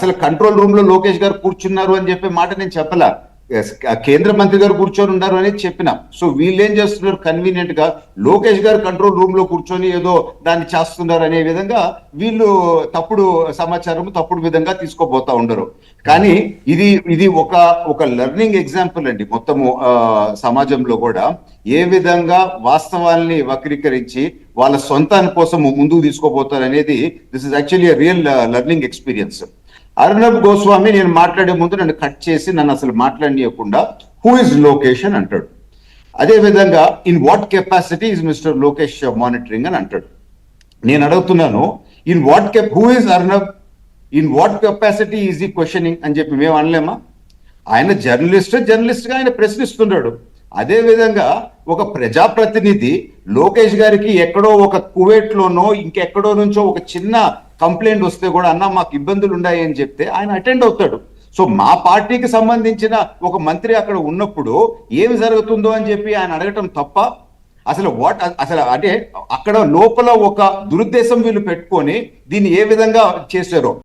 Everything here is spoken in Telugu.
అసలు కంట్రోల్ రూమ్లో లోకేష్ గారు కూర్చున్నారు అని చెప్పే మాట నేను చెప్పలా. కేంద్ర మంత్రి గారు కూర్చొని ఉన్నారు అనేది చెప్పిన. సో వీళ్ళు ఏం చేస్తున్నారు? కన్వీనియంట్గా లోకేష్ గారు కంట్రోల్ రూమ్లో కూర్చొని ఏదో దాన్ని చేస్తున్నారు అనే విధంగా వీళ్ళు తప్పుడు సమాచారం తప్పుడు విధంగా తీసుకోబోతా ఉండరు. కానీ ఇది ఇది ఒక ఒక లెర్నింగ్ ఎగ్జాంపుల్ అండి మొత్తము సమాజంలో కూడా. ఏ విధంగా వాస్తవాల్ని వక్రీకరించి వాళ్ళ సొంతాని కోసం ముందుకు తీసుకోబోతారు అనేది this is actually real learning experience Arnab Goswami నేను మాట్లాడే ముందు నన్ను కట్ చేసి నన్ను అసలు మాట్లాడనీయకుండా హూ ఇస్ లోకేషన్ అంటాడు. అదే విధంగా in what capacity is mister Lokesh monitoring అని అంటాడు. నేను అడుగుతున్నాను in what cap who is Arnab in what capacity is ఈ క్వశ్చనింగ్ అని చెప్పి మేము అనలేమా? ఆయన జర్నలిస్ట్ జర్నలిస్ట్గా ఆయన ప్రశ్నిస్తున్నాడు. అదే విధంగా ఒక ప్రజాప్రతినిధి లోకేష్ గారికి ఎక్కడో ఒక కువైట్ లోనో ఇంకెక్కడో నుంచో ఒక చిన్న కంప్లైంట్ వస్తే కూడా అన్న మాకు ఇబ్బందులు ఉన్నాయి అని చెప్తే ఆయన అటెండ్ అవుతాడు. సో మా పార్టీకి సంబంధించిన ఒక మంత్రి అక్కడ ఉన్నప్పుడు ఏమి జరుగుతుందో అని చెప్పి ఆయన అడగటం తప్ప అసలు వాట్ అసలు అంటే అక్కడ లోపల ఒక దురుద్దేశం వీళ్ళు పెట్టుకొని దీన్ని ఏ విధంగా చేశారో